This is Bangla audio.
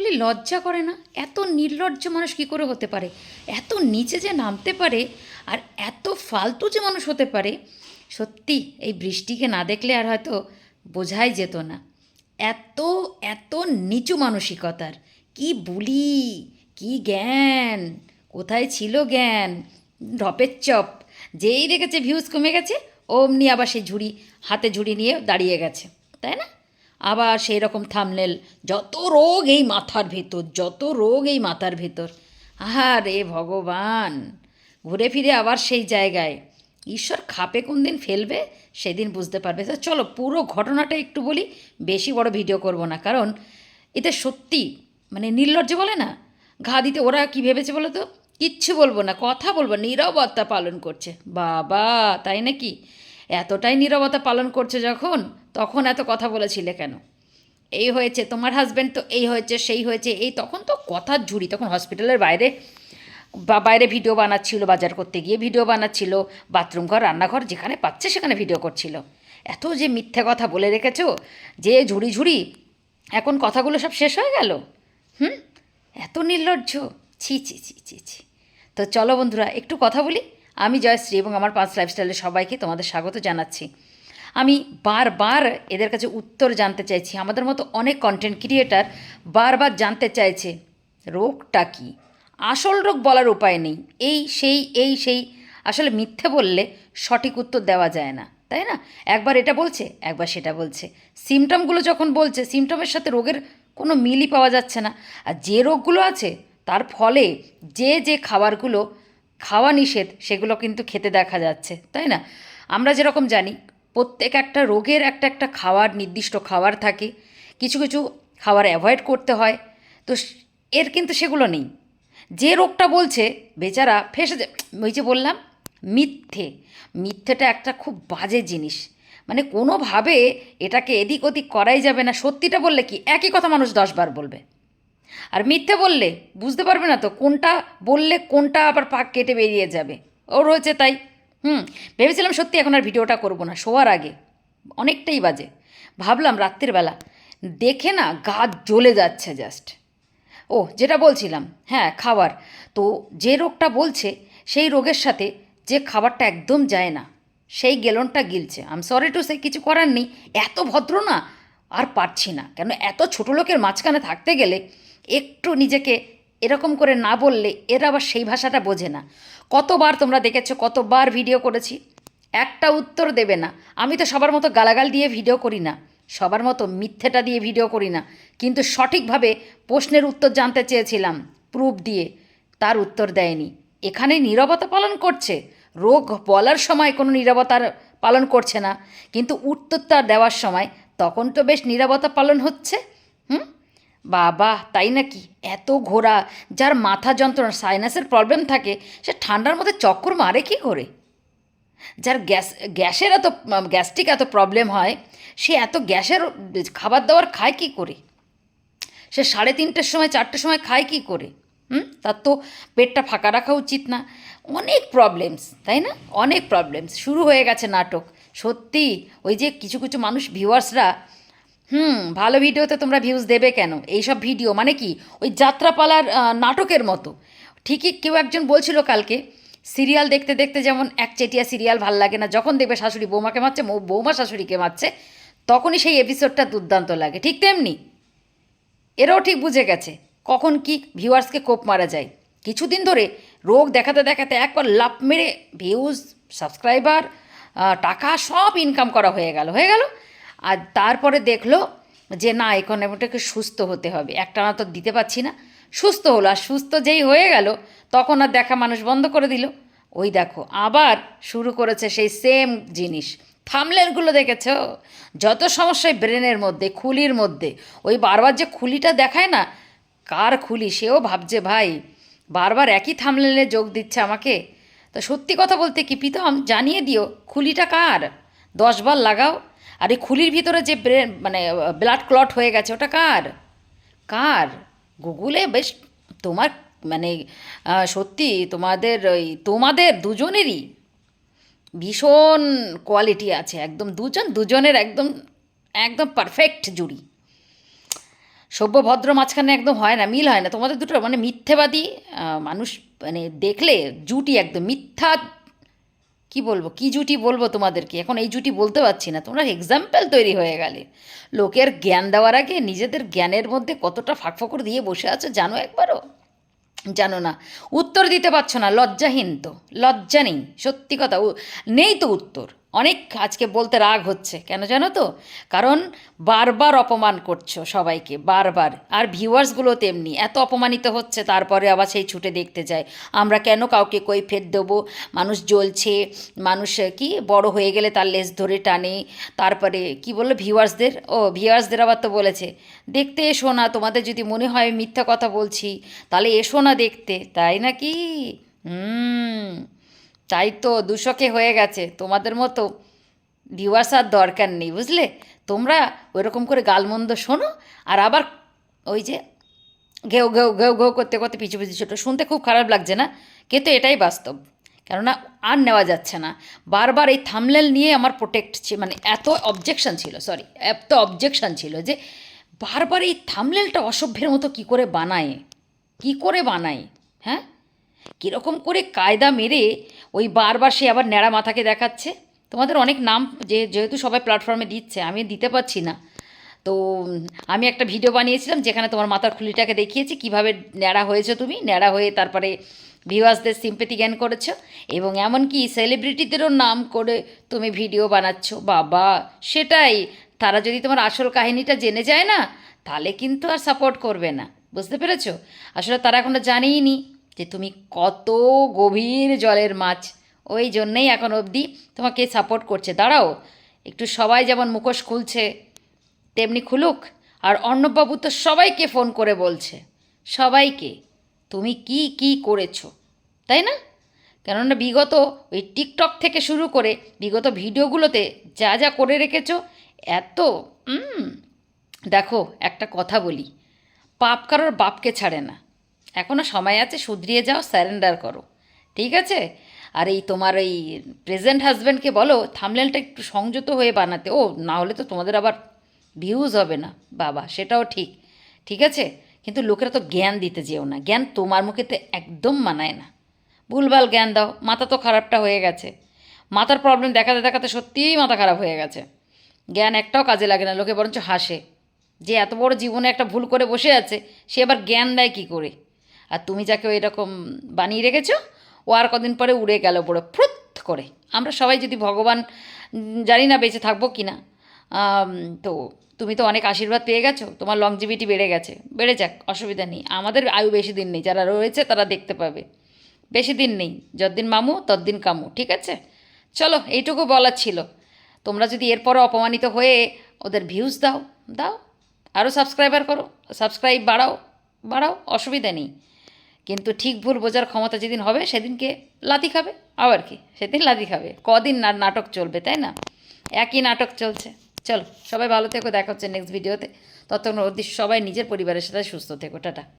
বলি, লজ্জা করে না? এত নির্লজ্জ মানুষ কী করে হতে পারে? এত নিচে যে নামতে পারে আর এত ফালতু যে মানুষ হতে পারে, সত্যি এই বৃষ্টিকে না দেখলে আর হয়তো বোঝাই যেত না। এত এত নিচু মানসিকতার। কি বুলি, কি জ্ঞান, কোথায় ছিল জ্ঞান? ঢপের চপ। যেই দেখেছে ভিউজ কমে গেছে, অমনি আবার সেই ঝুড়ি, হাতে ঝুড়ি নিয়ে দাঁড়িয়ে গেছে। তাই না? আবার সেই রকম থামনেল যত রোগ এই মাথার ভেতর, যত রোগ এই মাথার ভেতর। আরে ভগবান! ঘুরে ফিরে আবার সেই জায়গায়। ঈশ্বর খাপে কোন দিন ফেলবে, সেদিন বুঝতে পারবে। তো চলো, পুরো ঘটনাটা একটু বলি, বেশি বড় ভিডিও করব না। কারণ এতে সত্যি মানে নির্লজ্জ বলে না? ঘা দিতে ওরা কি ভেবেছে বলো তো? কিচ্ছু বলব না, কথা বলব নীরবতা পালন করছে। বাবা, তাই নাকি? এতটাই নীরবতা পালন করছে যখন তখন এত কথা বলেছিলে কেন? এই হয়েছে, তোমার হাজব্যান্ড তো এই হয়েছে, সেই হয়েছে, এই তখন তো কথার ঝুড়ি। তখন হসপিটালের বাইরে বা বাইরে ভিডিও বানাচ্ছিল, বাজার করতে গিয়ে ভিডিও বানাচ্ছিল বাথরুম ঘর, রান্নাঘর, যেখানে পাচ্ছে সেখানে ভিডিও করছিল। এত যে মিথ্যে কথা বলে রেখেছো, যে ঝুড়ি ঝুড়ি, এখন কথাগুলো সব শেষ হয়ে গেল? হুম? এত নির্লজ্জ। ছি ছি ছি ছি ছি। তো চলো বন্ধুরা, একটু কথা বলি। আমি জয়শ্রী এবং আমার পাঁচ লাইফস্টাইলের সবাইকে তোমাদের স্বাগত জানাচ্ছি। আমি বারবার এদের কাছে উত্তর জানতে চাইছি। আমাদের মতো অনেক কন্টেন্ট ক্রিয়েটার বারবার জানতে চাইছে, রোগটা কী? আসল রোগ বলার উপায় নেই। এই, সেই এই, সেই। আসলে মিথ্যে বললে সঠিক উত্তর দেওয়া যায় না, তাই না? একবার এটা বলছে, একবার সেটা বলছে। সিমটমগুলো যখন বলছে সিমটমের সাথে রোগের কোনো মিলই পাওয়া যাচ্ছে না। আর যে রোগগুলো আছে, তার ফলে যে যে খাবারগুলো খাওয়া নিষেধ, সেগুলো কিন্তু খেতে দেখা যাচ্ছে, তাই না? আমরা যেরকম জানি প্রত্যেক একটা রোগের একটা একটা খাবার নির্দিষ্ট খাবার থাকে। কিছু কিছু খাবার অ্যাভয়েড করতে হয়। তো এর কিন্তু সেগুলো নেই। যে রোগটা বলছে, বেচারা ফেসে ওই যে বললাম, মিথ্যে। মিথ্যেটা একটা খুব বাজে জিনিস। মানে কোনোভাবে এটাকে এদিক ওদিক করাই যাবে না। সত্যিটা বললে কি? একই কথা মানুষ দশবার বলবে। আর মিথ্যে বললে, বুঝতে পারবে না তো কোনটা বললে কোনটা আবার পাক কেটে বেরিয়ে যাবে। ওর হয়েছে তাই। হুম, ভেবেছিলাম সত্যি এখন আর ভিডিওটা করব না, শোয়ার আগে। অনেকটাই বাজে। ভাবলাম রাত্রির বেলা, দেখে না গা জ্বলে যাচ্ছে জাস্ট ও, যেটা বলছিলাম হ্যাঁ খাবার। তো যে রোগটা বলছে, সেই রোগের সাথে যে খাবারটা একদম যায় না, সেই গেলনটা গিলছে। আম সরি টু সে কিছু করার নেই। এত ভদ্র না, আর পারছি না। কেন এত ছোটো লোকের মাঝখানে থাকতে গেলে, একটু নিজেকে এরকম করে না বললে এরা আবার সেই ভাষাটা বোঝে না। কতবার তোমরা দেখেছ, কতবার ভিডিও করেছি? একটা উত্তর দেবে না। আমি তো সবার মতো গালাগাল দিয়ে ভিডিও করি না। সবার মতো মিথ্যেটা দিয়ে ভিডিও করি না। কিন্তু সঠিকভাবে প্রশ্নের উত্তর জানতে চেয়েছিলাম প্রুফ দিয়ে। তার উত্তর দেয়নি। এখানে নীরবতা পালন করছে। রোগ বলার সময় কোনো নীরবতার পালন করছে না। কিন্তু উত্তরটা দেওয়ার সময় তখন তো বেশ নীরবতা পালন হচ্ছে। হুম? বাবা, তাই নাকি? এত ঘোরা যার মাথা যন্ত্রণা সাইনাসের প্রবলেম থাকে, সে ঠান্ডার মধ্যে চক্কর মারে কি করে? যার গ্যাস, গ্যাসের এত গ্যাস্ট্রিক এত প্রবলেম হয়, সে এত গ্যাসের, খাবার দাবার খায় কি করে? সে সাড়ে তিনটের সময়, চারটের সময় খায় কি করে? হুম? তার তো পেটটা ফাঁকা রাখা উচিত না। অনেক প্রবলেমস তাই না? অনেক প্রবলেমস শুরু হয়ে গেছে নাটক। সত্যি, ওই যে কিছু কিছু মানুষ ভিউয়ার্সরা হুম, ভালো ভিডিওতে তোমরা ভিউজ দেবে কেন? এইসব ভিডিও মানে কি? ওই যাত্রাপালার নাটকের মতো। ঠিকই কেউ একজন বলছিল কালকে সিরিয়াল দেখতে দেখতে যেমন একচেটিয়া সিরিয়াল ভালো লাগে না, যখন দেখবে শাশুড়ি বৌমাকে মারছে বৌমা শাশুড়িকে মারছে, তখনই সেই এপিসোডটা দুর্দান্ত লাগে। ঠিক তেমনি, এরাও ঠিক বুঝে গেছে, কখন কি ভিউয়ার্সকে কোপ মারা যায়। কিছুদিন ধরে রোগ দেখাতে দেখাতে একবার লাভ মেরে ভিউজ সাবস্ক্রাইবার টাকা সব ইনকাম করা হয়ে গেল। হয়ে গেল? আর তারপরে দেখল যে না, এখন এটাকে সুস্থ হতে হবে। একটা না তো দিতে পারছি না। সুস্থ হলো আর সুস্থ যেই হয়ে গেল, তখন আর দেখা মানুষ বন্ধ করে দিল। ওই দেখো, আবার শুরু করেছে সেই সেম জিনিস। থামলেনগুলো দেখেছ? যত সমস্যায় ব্রেনের মধ্যে, খুলির মধ্যে, ওই বারবার যে খুলিটা দেখায় না, কার খুলি? সেও ভাবছে, ভাই, বারবার একই থামলেনে যোগ দিচ্ছে আমাকে? তো সত্যি কথা বলতে কি, প্রীতম, জানিয়ে দিও, খুলিটা কার? দশবার লাগাও। আর এই খুলির ভিতরে যে ব্রেন মানে ব্লাড ক্লট হয়ে গেছে, ওটা কার? কার? গুগলে বেশ তোমার মানে সত্যি তোমাদের ওই, তোমাদের দুজনেরই ভীষণ কোয়ালিটি আছে, একদম দুজন, দুজনের একদম একদম পারফেক্ট জুড়ি। সভ্য ভদ্র মাঝখানে একদম হয় না, মিল হয় না। তোমাদের দুটো মানে মিথ্যেবাদী মানুষ মানে দেখলে জুটি একদম মিথ্যা কি বলব? কি জুটি বলব তোমাদেরকে? এখন এই জুটি বলতে পারছি না। তোমরা এক্সাম্পল তৈরি হয়ে গেলে। লোকের জ্ঞান দেওয়ার আগে নিজেদের জ্ঞানের মধ্যে কতটা ফাঁকফোকর দিয়ে বসে আছো জানো একবারও? জানো না। উত্তর দিতে পারছ না। লজ্জাহীন তো। লজ্জা নেই। সত্যি কথা। নেই তো উত্তর। অনেক আজকে বলতে রাগ হচ্ছে, কেন জানো তো? কারণ বারবার অপমান করছ সবাইকে, বারবার। আর ভিউয়ার্সগুলো তেমনি, এত অপমানিত হচ্ছে, তারপরে আবার সেই ছুটে দেখতে যায়। আমরা কেন কাউকে কই ফের দেবো? মানুষ জ্বলছে, মানুষ কি বড় হয়ে গেলে তার লেজ ধরে টানে। তারপরে কি বলল ভিউয়ার্সদের? ও, ভিউয়ার্সদের আবার তো বলেছে, দেখতে এসো না, তোমাদের যদি মনে হয় মিথ্যা কথা বলছি, তাহলে এসো না দেখতে। তাই নাকি? হুম। তাই তো দুশোকে হয়ে গেছে। তোমাদের মতো ভিউয়ার্স আর দরকার নেই, বুঝলে? তোমরা ওইরকম করে গালমন্দ শোনো আর আবার ওই যে ঘেউ ঘেউ ঘেউ ঘেউ করতে করতে পিছু পিছু ছোটো। শুনতে খুব খারাপ লাগছে না? কিন্তু এটাই বাস্তব। কেননা আর নেওয়া যাচ্ছে না। বারবার এই থামলেল নিয়ে আমার প্রোটেক্ট মানে এত অবজেকশন ছিল সরি এত অবজেকশন ছিল যে বারবার এই থামলেলটা অসভ্যের মতো কি করে বানায়? কি করে বানায়? হ্যাঁ? কীরকম করে কায়দা মেরে ওই বারবার সে আবার ন্যাড়া মাথাকে দেখাচ্ছে? তোমাদের অনেক নাম যে যেহেতু সবাই প্ল্যাটফর্মে দিচ্ছে আমি দিতে পারছি না। তো আমি একটা ভিডিও বানিয়েছিলাম যেখানে তোমার মাথার খুলিটাকে দেখিয়েছি, কীভাবে ন্যাড়া হয়েছো তুমি? ন্যাড়া হয়ে তারপরে ভিউয়ার্সদের সিম্পেথি জ্ঞান করেছ এবং এমনকি সেলিব্রিটিদেরও নাম করে তুমি ভিডিও বানাচ্ছ। বাবা, সেটাই। তারা যদি তোমার আসল কাহিনীটা জেনে যায় না, তাহলে কিন্তু আর সাপোর্ট করবে না। বুঝতে পেরেছ? আসলে তারা এখনও জানেই নি যে তুমি কত গভীর জলের মাছ। ওই জন্যেই এখন অবধি তোমাকে সাপোর্ট করছে। দাঁড়াও, একটু সবাই যেমন মুখোশ খুলছে, তেমনি খুলুক। আর অর্ণববাবু তো সবাইকে ফোন করে বলছে, সবাইকে। তুমি কি কি করেছ, তাই না? কেননা বিগত ওই টিকটক থেকে শুরু করে বিগত ভিডিওগুলোতে যা যা করে রেখেছো, এত দেখো একটা কথা বলি, পাপ কারোর বাপকে ছাড়ে না। এখনও সময় আছে, শুধরিয়ে যাও স্যারেন্ডার করো। ঠিক আছে? আর এই তোমার এই প্রেজেন্ট হাজব্যান্ডকে বলো থামলেলটা একটু সংযত হয়ে বানাতে। ও, না হলে তো তোমাদের আবার ভিউজ হবে না। বাবা, সেটাও ঠিক। ঠিক আছে? কিন্তু লোকেরা তো জ্ঞান দিতে যেও না। জ্ঞান তোমার মুখেতে একদম মানায় না। ভুলভাল জ্ঞান দাও। মাথা তো খারাপটা হয়ে গেছে। মাথার প্রবলেম দেখাতে দেখাতে সত্যিই মাথা খারাপ হয়ে গেছে। জ্ঞান একটাও কাজে লাগে না, লোকে বরঞ্চ হাসে। যে এত বড় জীবনে একটা ভুল করে বসে আছে, সে আবার জ্ঞান দেয় কী করে? আর তুমি যাকে ওই রকম বানিয়ে রেখেছো, ও আর কদিন পরে উড়ে গেল পড়ে ফ্রুত করে। আমরা সবাই যদি ভগবান জানি না বেঁচে থাকব কি না। তো তুমি তো অনেক আশীর্বাদ পেয়ে গেছো, তোমার লংজিভিটি বেড়ে গেছে। বেড়ে যাক, অসুবিধা নেই। আমাদের আয়ু বেশি দিন নেই, যারা রয়েছে তারা দেখতে পাবে। বেশি দিন নেই, যতদিন মামু, ততদিন কামু, ঠিক আছে? চলো, এইটুকু বলার ছিল। তোমরা যদি এরপরে অপমানিত হয়ে ওদের ভিউজ দাও দাও। আরও সাবস্ক্রাইবার করো সাবস্ক্রাইব বাড়াও বাড়াও, অসুবিধা নেই। কিন্তু ঠিক ভুল বোঝার ক্ষমতা যেদিন হবে, সেদিনকে লাতি খাবে। আবার কি? সেদিন লাতি খাবে। কদিন না নাটক চলবে, তাই না? একই নাটক চলছে। চলো, সবাই ভালো থেকো। দেখা হচ্ছে নেক্সট ভিডিওতে ততক্ষণ অবধি সবাই নিজের পরিবারের সাথে সুস্থ থেকো। টাটা।